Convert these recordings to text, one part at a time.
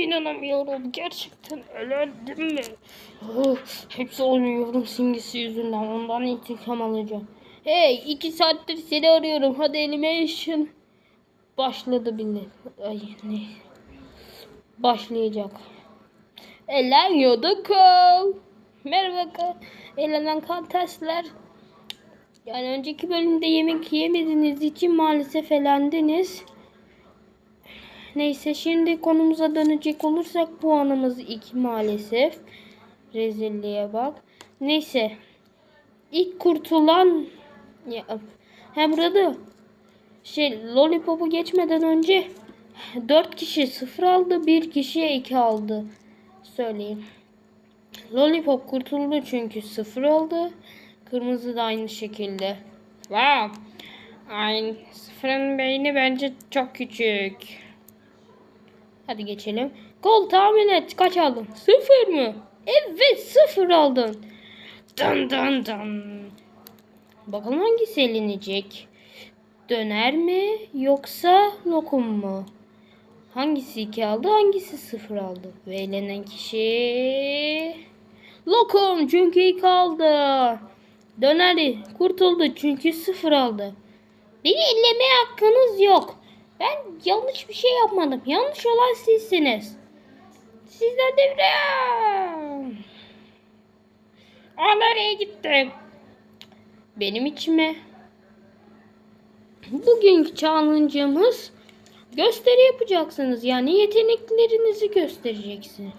İnanamıyorum. Gerçekten elendim mi? Oh, hepsi onun yorum simgesi yüzünden. Ondan intikam alacağım. Hey iki saattir seni arıyorum. Hadi animation. Başladı bile. Ay ne? Başlayacak. Eleniyorduk. Merhaba. Elenen kantesler. Yani önceki bölümde yemek yemediğiniz için maalesef elendiniz. Neyse şimdi konumuza dönecek olursak puanımız 2 maalesef. Rezilliğe bak. Neyse. İlk kurtulan ya, hem burada şey Lollipop'u geçmeden önce 4 kişi 0 aldı, 1 kişiye 2 aldı. Söyleyeyim. Lollipop kurtuldu çünkü 0 oldu. Kırmızı da aynı şekilde. Wow. Aynı sıfırın beyni bence çok küçük. Hadi geçelim. Gol tahmin et. Kaç aldın? Sıfır mı? Evet sıfır aldın. Dın dın dın. Bakalım hangisi elenecek? Döner mi yoksa lokum mu? Hangisi iki aldı hangisi sıfır aldı? Ve elenen kişi... Lokum çünkü iki aldı. Döneri kurtuldu çünkü sıfır aldı. Beni ellemeye hakkınız yok. Ben yanlış bir şey yapmadım. Yanlış olan sizsiniz. Sizden devrem. Aa nereye gitti? Benim içime. Bugünkü challenge'ımız gösteri yapacaksınız. Yani yeteneklerinizi göstereceksiniz.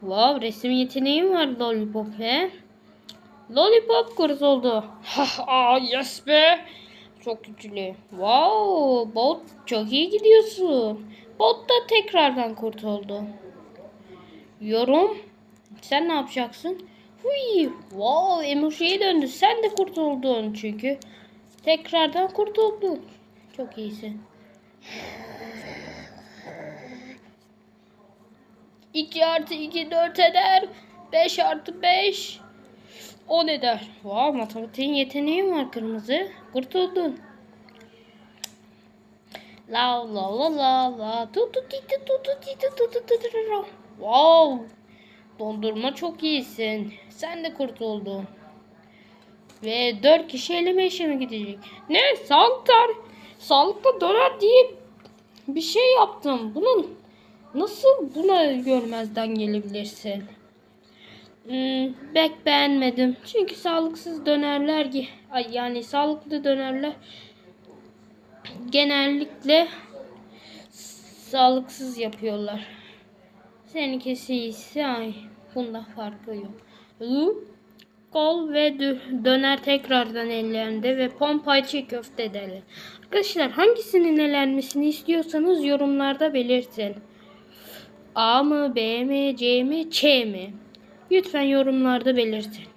Wow resim yeteneğim var Lollipop he. Lollipop kurtuldu. Ha yes be. Çok güçlü. Wow, bot çok iyi gidiyorsun. Bot da tekrardan kurtuldu. Yorum. Sen ne yapacaksın? Huy, wow, emojiye döndü. Sen de kurtuldun çünkü. Tekrardan kurtuldun. Çok iyisin. 2 artı 2 4 eder. 5 artı 5 10 eder. Wow, matematiğin yeteneği var kırmızı. Kurtuldun. La la la la la. Tu tu ti tu tu ti tu tu tu tu. Wow. Dondurma çok iyisin. Sen de kurtuldun. Ve 4 kişi eleme işlemi gidecek. Ne? Sağlıklar. Sağlıkla döner diye bir şey yaptım. Bunun nasıl buna görmezden gelebilirsin? Hmm, pek beğenmedim. Çünkü sağlıksız dönerler ay yani sağlıklı dönerler genellikle sağlıksız yapıyorlar. Seninkisi ise ay bunda farkı yok. Hı? Kol ve dö- döner tekrardan ellendi ve pompay çiğ köfte deli. Arkadaşlar hangisinin elenmesini istiyorsanız yorumlarda belirtin. A mı, B mi, C mi, Ç mi? Lütfen yorumlarda belirtin.